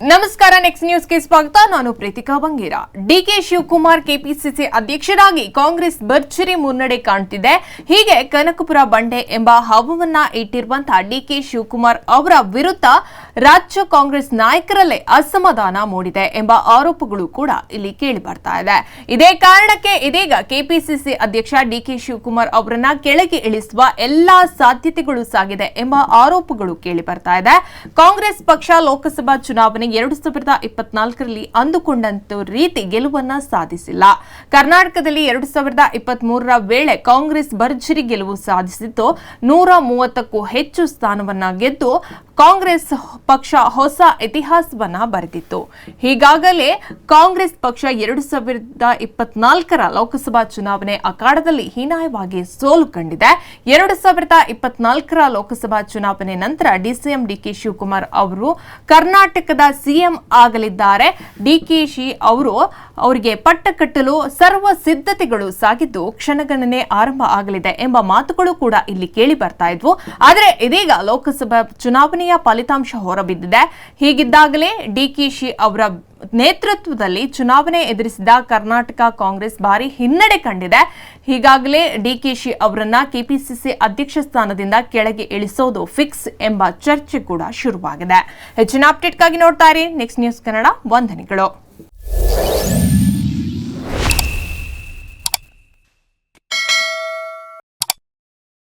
ನಮಸ್ಕಾರ ನೆಕ್ಸ್ಟ್ ನ್ಯೂಸ್ಗೆ ಸ್ವಾಗತ. ನಾನು ಪ್ರೀತಿಕಾ ಬಂಗೇರ. ಡಿಕೆ ಶಿವಕುಮಾರ್ ಕೆಪಿಸಿಸಿ ಅಧ್ಯಕ್ಷರಾಗಿ ಕಾಂಗ್ರೆಸ್ ಭರ್ಜರಿ ಮುನ್ನಡೆ ಕಾಣ್ತಿದೆ. ಹೀಗೆ ಕನಕಪುರ ಬಂಡೆ ಎಂಬ ಹವವನ್ನ ಇಟ್ಟಿರುವಂತಹ ಡಿಕೆ ಶಿವಕುಮಾರ್ ಅವರ ವಿರುದ್ಧ ರಾಜ್ಯ ಕಾಂಗ್ರೆಸ್ ನಾಯಕರಲ್ಲೇ ಅಸಮಾಧಾನ ಮೂಡಿದೆ ಎಂಬ ಆರೋಪಗಳು ಕೂಡ ಇಲ್ಲಿ ಕೇಳಿ ಬರ್ತಾ ಇದೆ. ಇದೇ ಕಾರಣಕ್ಕೆ ಇದೀಗ ಕೆಪಿಸಿಸಿ ಅಧ್ಯಕ್ಷ ಡಿಕೆ ಶಿವಕುಮಾರ್ ಅವರನ್ನ ಕೆಳಗೆ ಇಳಿಸುವ ಎಲ್ಲಾ ಸಾಧ್ಯತೆಗಳು ಸಾಗಿದೆ ಎಂಬ ಆರೋಪಗಳು ಕೇಳಿ ಬರ್ತಾ ಇದೆ. ಕಾಂಗ್ರೆಸ್ ಪಕ್ಷ ಲೋಕಸಭಾ ಚುನಾವಣೆ ಎರಡು ಸಾವಿರದ ಇಪ್ಪತ್ನಾಲ್ಕರಲ್ಲಿ ಅಂದುಕೊಂಡಂತ ರೀತಿ ಗೆಲುವನ್ನ ಸಾಧಿಸಿಲ್ಲ. ಕರ್ನಾಟಕದಲ್ಲಿ ಎರಡು ಸಾವಿರದ ಇಪ್ಪತ್ಮೂರರ ವೇಳೆ ಕಾಂಗ್ರೆಸ್ ಭರ್ಜರಿ ಗೆಲುವು ಸಾಧಿಸಿದ್ದು ನೂರ ಮೂವತ್ತಕ್ಕೂ ಹೆಚ್ಚು ಸ್ಥಾನವನ್ನ ಗೆದ್ದು ಕಾಂಗ್ರೆಸ್ ಪಕ್ಷ ಹೊಸ ಇತಿಹಾಸವನ್ನ ಬರೆದಿತ್ತು. ಹೀಗಾಗಲೇ ಕಾಂಗ್ರೆಸ್ ಪಕ್ಷ ಎರಡು ಸಾವಿರದ ಇಪ್ಪತ್ನಾಲ್ಕರ ಲೋಕಸಭಾ ಚುನಾವಣೆ ಅಖಾಡದಲ್ಲಿ ಹೀನಾಯವಾಗಿ ಸೋಲು ಕಂಡಿದೆ. ಎರಡು ಸಾವಿರದ ಇಪ್ಪತ್ನಾಲ್ಕರ ಲೋಕಸಭಾ ಚುನಾವಣೆ ನಂತರ ಡಿಸಿಎಂ ಡಿಕೆ ಶಿವಕುಮಾರ್ ಅವರು ಕರ್ನಾಟಕದ ಸಿಎಂ ಆಗಲಿದ್ದಾರೆ. ಡಿಕೆಶಿ ಅವರು ಅವರಿಗೆ ಪಟ್ಟ ಕಟ್ಟಲು ಸರ್ವ ಸಿದ್ಧತೆಗಳು ಸಾಗಿದ್ದು ಕ್ಷಣಗಣನೆ ಆರಂಭ ಆಗಲಿದೆ ಎಂಬ ಮಾತುಗಳು ಕೂಡ ಇಲ್ಲಿ ಕೇಳಿ ಬರ್ತಾ ಇದ್ವು. ಆದರೆ ಇದೀಗ ಲೋಕಸಭಾ ಚುನಾವಣೆಯ ಫಲಿತಾಂಶ ಹೊರಬಿದ್ದಿದೆ. ಹೀಗಿದ್ದಾಗಲೇ ಡಿಕೆಶಿ ಅವರ ನೇತೃತ್ವದಲ್ಲಿ ಚುನಾವಣೆ ಎದುರಿಸಿದ ಕರ್ನಾಟಕ ಕಾಂಗ್ರೆಸ್ ಭಾರಿ ಹಿನ್ನಡೆ ಕಂಡಿದೆ. ಹೀಗಾಗಲೇ ಡಿಕೆಶಿ ಅವರನ್ನ ಕೆಪಿಸಿಸಿ ಅಧ್ಯಕ್ಷ ಸ್ಥಾನದಿಂದ ಕೆಳಗೆ ಇಳಿಸೋದು ಫಿಕ್ಸ್ ಎಂಬ ಚರ್ಚೆ ಕೂಡ ಶುರುವಾಗಿದೆ. ಹೆಚ್ಚಿನ ಅಪ್ಡೇಟ್ಗಾಗಿ ನೋಡ್ತಾ ಇರಿ. ನೆಕ್ಸ್ಟ್ ನ್ಯೂಸ್ ಕನ್ನಡ ವಂದನೆಗಳು.